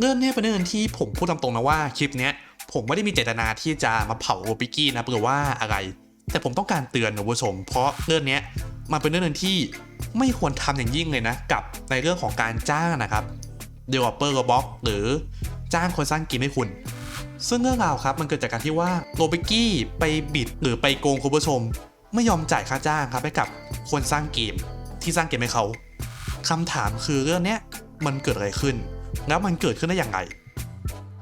เรื่องเนี้ยเป็นเรื่องที่ผมพูดตามตรงนะว่าคลิปเนี้ยผมไม่ได้มีเจตนาที่จะมาเผาโอปิกี้นะหรือว่าอะไร แต่ผมต้องการเตือนนะคุณผู้ชม เพราะเรื่องเนี้ยมันเป็นเรื่องที่ไม่ควรทำอย่างยิ่งเลยนะ กับในเรื่องของการจ้างนะครับ developer Roblox หรือจ้างคนสร้างเกมให้คุณ ซึ่งเรื่องราวครับมันเกิดจากการที่ว่าโรบิกี้ไปบิดหรือไปโกงคุณผู้ชม ไม่ยอมจ่ายค่าจ้างครับให้กับคนสร้างเกมที่สร้างเกมให้เขาคำถามคือเรื่องเนี้ยมันเกิดอะไรขึ้น แล้วมันเกิดขึ้นได้อย่างไร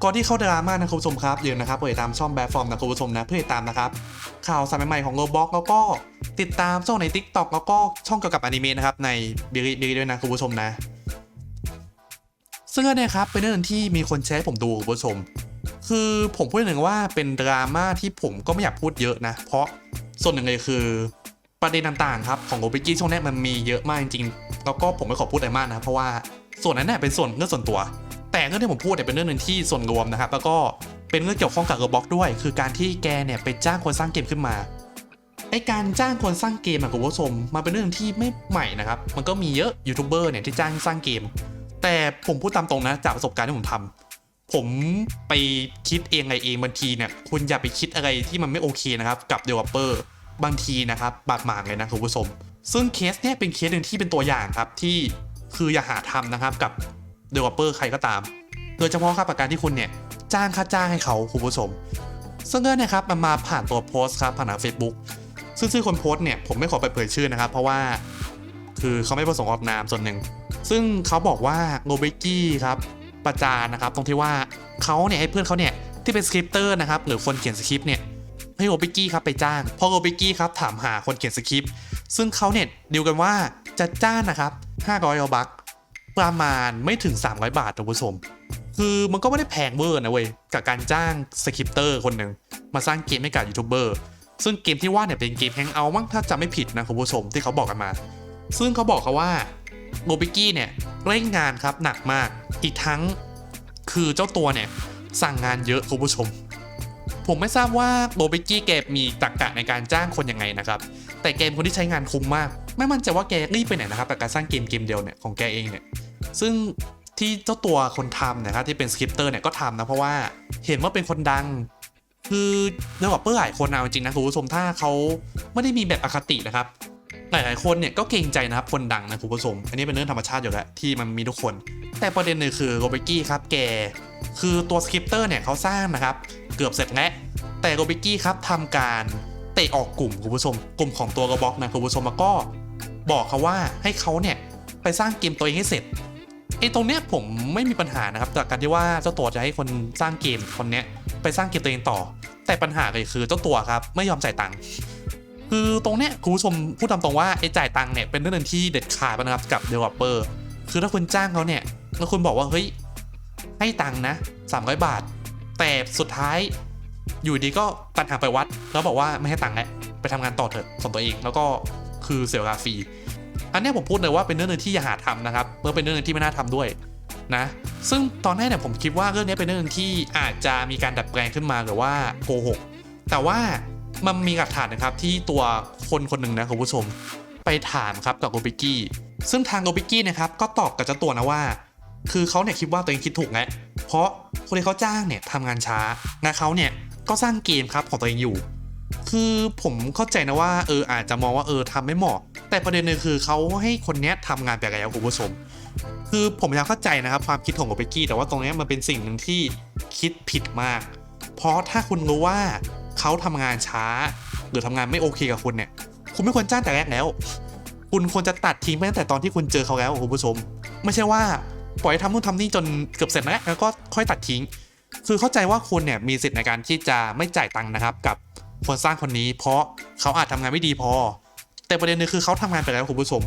ก่อนที่เข้าดราม่านะคุณผู้ชมครับอย่าลืมนะครับเปิดตามช่องแบบฟอร์มนะคุณผู้ชมนะเพื่อติดตามนะครับข่าวสารใหม่ๆของโรบ็อกแล้วก็ติดตามช่องใน Tik t o อกแล้วก็ช่องเกี่ยวกับอนิเมะนะครับในบิริบิริด้วยนะคุณผู้ชมนะ ซึ่งอันเนี่ยครับเป็นเรื่องที่มีคนแชร์ให้ผมดูคุณผู้ชม คือผมพูดหนึ่งว่าเป็นดราม่าที่ผมก็ไม่อยากพูดเยอะนะ เพราะส่วนหนึ่งเลยคือประเด็นต่างๆครับของโอปิกี้ช่วงนี้มันมีเยอะมากจริงๆแล้วก็ผมไม่ขอพูดอะไรมากนะเพราะว่า ส่วนนั้นเนี่ยเป็นส่วนเรื่องส่วนตัว แต่เรื่องที่ผมพูดเนี่ยเป็นเรื่องหนึ่งที่ส่วนรวมนะครับ แล้วก็เป็นเรื่องเกี่ยวข้องกับโรบ็อกด้วย คือการที่แกเนี่ยไปจ้างคนสร้างเกมขึ้นมาไอการจ้างคนสร้างเกมอะคุณผู้ชมมันเป็นเรื่องที่ไม่ใหม่นะครับ มันก็มีเยอะยูทูบเบอร์เนี่ยที่จ้างสร้างเกม แต่ผมพูดตามตรงนะจากประสบการณ์ที่ผมทำผมไปคิดเองอะไรเองบางทีเนี่ยคุณอย่าไปคิดอะไรที่มันไม่โอเคนะครับกับ developer บางทีนะครับบาดหมางเลยนะคุณผู้ชม ซึ่งเคสเนี่ยเป็นเคสหนึ่งที่เป็นตัวอย่างครับที่ คืออย่าหาทำนะครับกับ developer ใครก็ตาม โดยเฉพาะครับประการที่คุณเนี่ยจ้างค่าจ้างให้เขาคุณผู้ชมซึ่งเรื่องเนะครับมันมาผ่านตัวโพสต์ครับผ่านทาง Facebook ซึ่งชื่อคนโพสต์เนี่ยผมไม่ขอไปเผยชื่อนะครับ เพราะว่าคือเขาไม่ประสงค์ออกนามส่วนหนึ่ง ซึ่งเขาบอกว่าโนเบกี้ครับประจานนะครับ ตรงที่ว่าเขาเนี่ยให้เพื่อนเขาเนี่ยที่เป็นสคริปเตอร์นะครับหรือคนเขียนสคริปต์เนี่ยให้โอปิกี้ครับไปจ้างพราะโอปิกี้ครับถามหาคนเขียนสคริปต์ซึ่งเขาเนี่ยดีลกันว่าจะจ้างนะครับ 500บักประมาณไม่ถึง 300 บาทท่านผู้ชม คือมันก็ไม่ได้แพงเวอร์นะเว้ย กับการจ้างสคริปเตอร์คนหนึ่งมาสร้างเกมให้กับยูทูบเบอร์ ซึ่งเกมที่ว่าเนี่ยเป็นเกมแฮงเอาท์มั้งถ้าจำไม่ผิดนะคุณผู้ชมที่เขาบอกกันมา ซึ่งเขาบอกเขาว่าโนบิกี้เนี่ยเร่งงานครับหนักมาก อีกทั้งคือเจ้าตัวเนี่ยสั่งงานเยอะคุณผู้ชม ผมไม่ทราบว่าโนบิกี้แกมีตรรกกะในการจ้างคนยังไงนะครับ แต่เกมคนที่ใช้งานคุ้มมาก ไม่มั่นใจว่าแกรีบไปไหนนะครับกับการสร้างเกมเกมเดียวเนี่ยของแกเองเนี่ย ซึ่งที่เจ้าตัวคนทำนะครับที่เป็นสคริปเตอร์เนี่ยก็ทำนะเพราะว่าเห็นว่าเป็นคนดัง คือเรื่องกับเปื้อหลายคนเอาจริงนะคุณผู้ชมถ้าเขาไม่ได้มีแบบอคตินะครับ หลายๆคนเนี่ยก็เกรงใจนะครับคนดังนะคุณผู้ชมอันนี้เป็นเรื่องธรรมชาติอยู่แล้วที่มันมีทุกคน แต่ประเด็นหนึ่งคือโรเบกี้ครับแกคือตัวสคริปเตอร์เนี่ยเขาสร้างนะครับ เกือบเสร็จแล้วแต่โรเบกี้ครับทำการเตะออกกลุ่มคุณผู้ชม กลุ่มของตัวกระบอกนะคุณผู้ชมแล้วก็บอกเขาว่าให้เขาเนี่ยไปสร้างเกมตัวเองให้เสร็จไอ้ตรงเนี้ยผมไม่มีปัญหานะครับจากการที่ว่าเจ้าตัวจะให้คนสร้างเกมคนเนี้ยไปสร้างเกมตัวเองต่อ แต่ปัญหาเลยคือเจ้าตัวครับไม่ยอมจ่ายตังค์คือตรงเนี้ยคุณผู้ชมพูดตามตรงว่าไอ้จ่ายตังค์เนี่ยเป็นเรื่องนึงที่เด็ดขาดนะครับกับ developer คือถ้าคุณจ้างเขาเนี่ยแล้วคุณบอกว่าเฮ้ยให้ตังค์นะ300 บาท แต่สุดท้ายอยู่ดีก็ตัดหางไปวัด แล้วบอกว่าไม่ให้ตังค์แล้วไปทำงานต่อเถอะส่วนตัวเอง แล้วก็คือเสียเวลาฟรีอันนี้ผมพูดเลยว่าเป็นเรื่องหนึงที่อย่าหาทำนะครับเมื่อเป็นเรื่องหนึงที่ไม่น่าทำด้วยนะ ซึ่งตอนแรกเนี่ยผมคิดว่าเรื่องนี้เป็นเรื่องหนึงที่อาจจะมีการดัดแปลงขึ้นมาหรือว่าโกหกแต่ว่ามันมีหลักฐานนะครับที่ตัวคนคนหนึ่งนะคุณผู้ชม ไปถามครับกับโกบิกี้ซึ่งทางโกบิกี้นะครับก็ตอบกับเจ้าตัวนะว่า คือเขาเนี่ยคิดว่าตัวเองคิดถูกแล้วเพราะคนที่เขาจ้างเนี่ยทำงานช้าและเขาเนี่ยก็สร้างเกมครับของตัวเองอยู่ คือผมเข้าใจนะว่าเอออาจจะมองว่าเออทำไม่เหมาะ แต่ประเด็นหนึงคือเขาให้คนเนี้ยทำงานไปแล้วคุณผู้ชมคือผมยากเข้าใจนะครับความคิดของโกเบกี้แต่ว่าตรงนี้มันเป็นสิ่งหนึ่งที่คิดผิดมาก เพราะถ้าคุณรู้ว่าเขาทำงานช้า หรือทำงานไม่โอเคกับคุณเนี่ย คุณไม่ควรจ้างแต่แรกแล้ว คุณควรจะตัดทิ้งไปตั้งแต่ตอนที่คุณเจอเขาแล้วคุณผู้ชม ไม่ใช่ว่า ปล่อยให้ทำนู่นทำนี่จนเกือบเสร็จแล้วแล้วก็ค่อยตัดทิ้ง คือเข้าใจว่าคุณเนี่ยมีสิทธิ์ในการที่จะไม่จ่ายตังค์นะครับ กับคนสร้างคนนี้ เพราะเขาอาจทำงานไม่ดีพอ แต่ประเด็นหนึงคือเขาทำงานไปแล้วคุณผู้ชม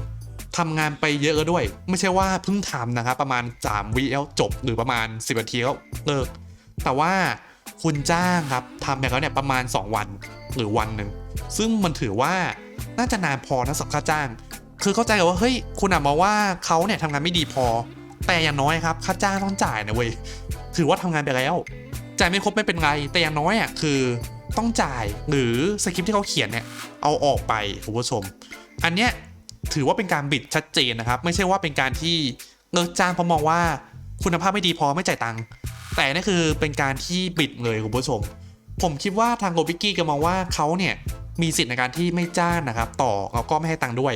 ทำงานไปเยอะด้วย ไม่ใช่ว่าเพิ่งทำนะครับ ประมาณ3วิแล้วจบหรือประมาณ 10นาทีแล้วเลิกแต่ว่าคุณจ้างครับทำไปแล้วเนี่ยประมาณ 2 วันหรือวันหนึ่งซึ่งมันถือว่าน่าจะนานพอนะสำหรับค่าจ้าง คือเข้าใจว่าเฮ้ยคุณอาจมองว่าเขาเนี่ยทำงานไม่ดีพอ แต่อย่างน้อยครับค่าจ้างต้องจ่ายนะเว้ยถือว่าทำงานไปแล้วจ่ายไม่ครบไม่เป็นไรแต่อย่างน้อยอะคือต้องจ่ายหรือสคริปที่เขาเขียนเนี่ยเอาออกไปคุณผู้ชม อันเนี้ยถือว่าเป็นการบิดชัดเจนนะครับ ไม่ใช่ว่าเป็นการที่เลิกจ้างเพราะมองว่าคุณภาพไม่ดีพอไม่จ่ายตังค์แต่นี่คือเป็นการที่บิดเลยคุณผู้ชม ผมคิดว่าทางโกบิกกี้ก็มองว่าเขาเนี่ยมีสิทธิ์ในการที่ไม่จ้างนะครับ ต่อแล้วก็ไม่ให้ตังค์ด้วย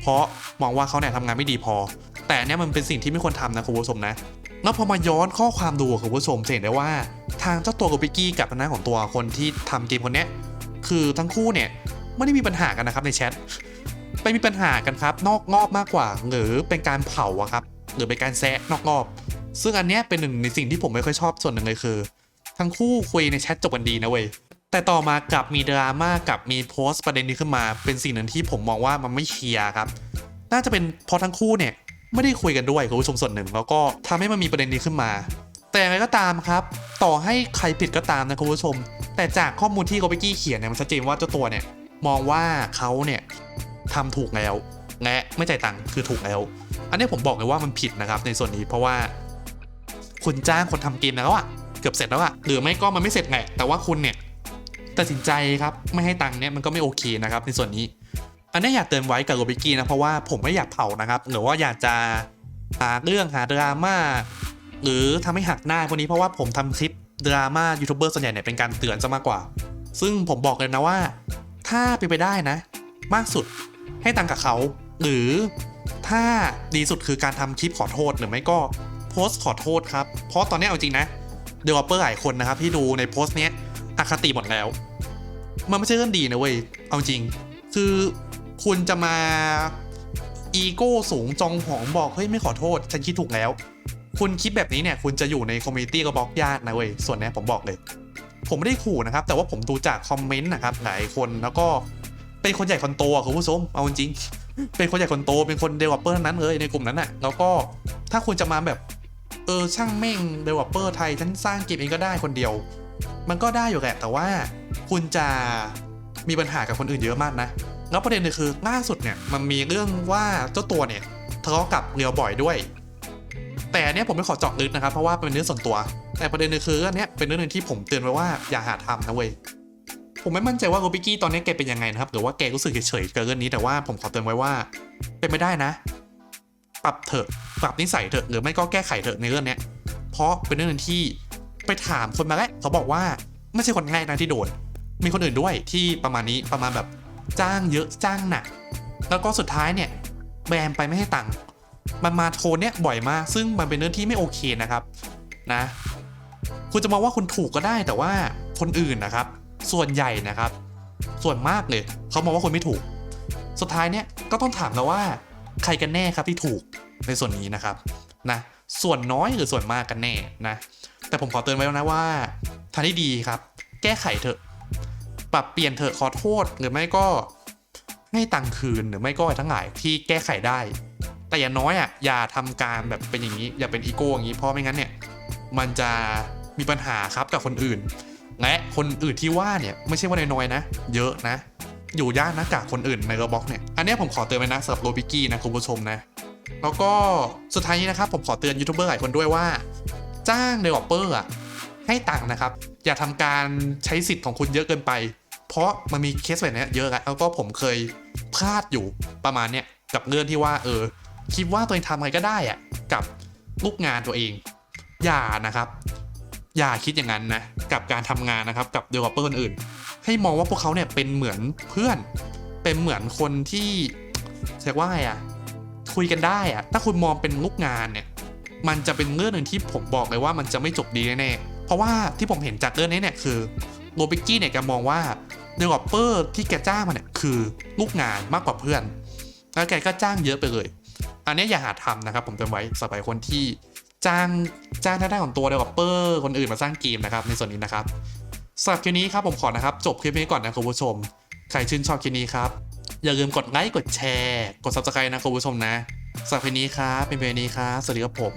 เพราะมองว่าเขาเนี่ยทำงานไม่ดีพอ แต่เนี่ยมันเป็นสิ่งที่ไม่ควรทำนะคุณผู้ชมนะแล้วพอมาย้อนข้อความดูคุณผู้ชมจะเห็นได้ว่า ทางเจ้าตัวโกบิกกี้กับทางด้าของตัวคนที่ทำเกมคนเนี้ยคือทั้งคู่เนี่ยไม่ได้มีปัญหากันนะครับในแชทไปมีปัญหากันครับ นอกงอบมากกว่า หรือเป็นการเผาอะครับหรือเป็นการแซะนอกงอบ ซึ่งอันเนี้ยเป็นหนึ่งในสิ่งที่ผมไม่ค่อยชอบส่วนหนึ่งเลยคือ ทั้งคู่คุยในแชทจบกันดีนะเว้ยแต่ต่อมากลับมีดราม่ากับมีโพสต์ประเด็นนี้ขึ้นมา เป็นสิ่งหนึ่งที่ผมมองว่ามันไม่เคลียร์ครับ น่าจะเป็นเพราะทั้งคู่เนี่ย ไม่ได้คุยกันด้วยคุณผู้ชมส่วนหนึ่งแล้วก็ทำให้มันมีประเด็นนี้ขึ้นมา แต่อย่างไรก็ตามครับ ต่อให้ใครผิดก็ตามนะคุณผู้ชม แต่จากข้อมูลที่โกเบกี้เขียนเนี่ยมันชัดเจนว่าเจ้าตัวเนี่ยมองว่าเขาเนี่ยทำถูกแล้วและไม่จ่ายตังค์คือถูกแล้ว อันนี้ผมบอกเลยว่ามันผิดนะครับ ในส่วนนี้เพราะว่า คุณจ้างคนทำเกมแล้วอะเกือบเสร็จแล้วอะหรือไม่ก็มันไม่เสร็จแหละแต่ว่าคุณเนี่ยตัดสินใจครับไม่ให้ตังค์เนี่ยมันก็ไม่โอเคนะครับในส่วนนี้ อันนี้อยากเตือนไว้กับโรบิกี้นะเพราะว่าผมไม่อยากเผานะครับ หรือว่าอยากจะหาเรื่องหาดราม่าหรือทำให้หักหน้าพวกนี้เพราะว่าผมทำคลิปดราม่ายูทูบเบอร์ส่วนใหญ่เนี่ยเป็นการเตือนซะมากกว่า ซึ่งผมบอกเลยนะว่า ถ้าเป็นไปได้นะ มากสุดให้ตังกับเขา หรือถ้าดีสุดคือการทำคลิปขอโทษหรือไม่ก็โพสต์ขอโทษครับ เพราะตอนนี้เอาจริงนะเดเวลอปเปอร์หลายคนนะครับที่ดูในโพสต์เนี้ยอคติหมดแล้ว มันไม่ใช่เรื่องดีนะเว้ยเอาจริง คือ คุณจะมาอีโก้สูงจองหองบอกเฮ้ยไม่ขอโทษ ฉันคิดถูกแล้ว คุณคิดแบบนี้เนี่ยคุณจะอยู่ในคอมมิตี้ก็บล็อกยากนะเว้ยส่วนนี้ผมบอกเลย ผมไม่ได้ขู่นะครับ แต่ว่าผมดูจากคอมเมนต์นะครับหลายคนแล้วก็เป็นคนใหญ่คนโตอะคุณผู้ชมเอาจริงเป็นคนใหญ่คนโตเป็นคนเดเวลอปเปอร์นั้นเลยในกลุ่มนั้นอะแล้วก็ถ้าคุณจะมาแบบ เออช่างแม่งเดเวลอปเปอร์ไทยฉันสร้างเกมเองก็ได้คนเดียว มันก็ได้อยู่แหละแต่ว่าคุณจะมีปัญหากับคนอื่นเยอะมากนะ แล้วประเด็นเลยคือล่าสุดเนี่ยมันมีเรื่องว่าเจ้าตัวเนี่ยทะเลาะกับเรียวบ่อยด้วย แต่เนี้ยผมไม่ขอเจาะลึกนะครับ เพราะว่าเป็นเรื่องส่วนตัว แต่ประเด็นเลยคืออันเนี้ยเป็นเรื่องหนึงที่ผมเตือนไว้ว่าอย่าหาทำนะเว้ยผมไม่มั่นใจว่าโรบิกี้ตอนนี้แกเป็นยังไงนะครับหรือว่าแกรู้สึกเฉยๆกับเรื่องนี้แต่ว่าผมขอเตือนไว้ว่า เป็นไม่ได้นะ ปรับเถอะปรับนิสัยเถอะหรือไม่ก็แก้ไขเถอะในเรื่องเนี้ยเพราะเป็นเรื่องหนึงที่ไปถามคนมาแล้วเขาบอกว่าไม่ใช่คนง่ายนะที่โดนมีคนอื่นด้วยที่ประมาณนี้ประมาณแบบ จ้างเยอะจ้างหนัก แล้วก็สุดท้ายเนี่ยแบนไปไม่ให้ตังค์มันมาโทนเนี่ยบ่อยมาก ซึ่งมันเป็นเรื่องที่ไม่โอเคนะครับนะคุณจะมองว่าคุณถูกก็ได้แต่ว่าคนอื่นนะครับ ส่วนใหญ่นะครับ ส่วนมากเลยเขามองว่าคุณไม่ถูก สุดท้ายเนี่ยก็ต้องถามแล้วว่า ใครกันแน่ครับที่ถูกในส่วนนี้นะครับนะส่วนน้อยหรือส่วนมากกันแน่นะแต่ผมขอเตือนไว้แล้วนะว่าทางที่ดีครับ แก้ไขเถอะ ปรับเปลี่ยนเถอะขอโทษหรือไม่ก็ให้ตังคืนหรือไม่ก็ทั้งหลายที่แก้ไขได้ แต่อย่าน้อยอะอย่าทำการแบบเป็นอย่างนี้อย่าเป็นอีโก้อย่างนี้เพราะไม่งั้นเนี่ยมันจะมีปัญหาครับกับคนอื่น และคนอื่นที่ว่าเนี่ยไม่ใช่ว่าน้อยๆนะ เยอะนะ อยู่ยากนะกับคนอื่นในโรบ็อกเนี่ยอันนี้ผมขอเตือนไว้นะสำหรับโรบิกี้นะคุณผู้ชมนะแล้วก็สุดท้ายนี้นะครับผมขอเตือนยูทูบเบอร์หลายคนด้วยว่า จ้างเดเวลอปเปอร์อะให้ตังค์นะครับ อย่าทำการใช้สิทธิ์ของคุณเยอะเกินไป เพราะมันมีเคสแบบนี้เยอะอะแล้วก็ผมเคยพลาดอยู่ประมาณเนี้ยกับเรื่องที่ว่าเออคิดว่าตัวเองทำอะไรก็ได้อะกับลูกงานตัวเอง อย่านะครับ อย่าคิดอย่างนั้นนะกับการทำงานนะครับกับเดเวลอปเปอร์คนอื่น ให้มองว่าพวกเขาเนี่ยเป็นเหมือนเพื่อน เป็นเหมือนคนที่เรียกว่าไงอะคุยกันได้อะถ้าคุณมองเป็นลูกงานเนี่ยมันจะเป็นเรื่องหนึ่งที่ผมบอกเลยว่ามันจะไม่จบดีแน่ๆเพราะว่าที่ผมเห็นจากเรื่องนี้เนี่ยคือโรบิกกี้เนี่ยแกมองว่า เดเวลอปเปอร์ที่แกจ้างมาเนี่ยคือลูกงานมากกว่าเพื่อน แล้วแกก็จ้างเยอะไปเลย อันนี้อย่าหาทำนะครับ ผมเตือนไว้สำหรับคนที่จ้างจ้างทาด้านของตัวเดเวลอปเปอร์คนอื่นมาสร้างเกมนะครับในส่วนนี้นะครับสำหรับคลิปนี้ครับผมขอนะครับ จบคลิปนี้ก่อนนะคุณผู้ชม ใครชื่นชอบคลิปนี้ครับ อย่าลืมกดไลค์กดแชร์ กด subscribe นะคุณผู้ชมนะสำหรับคลิปนี้ครับเป็นเบนี้ครับสวัสดีครับผม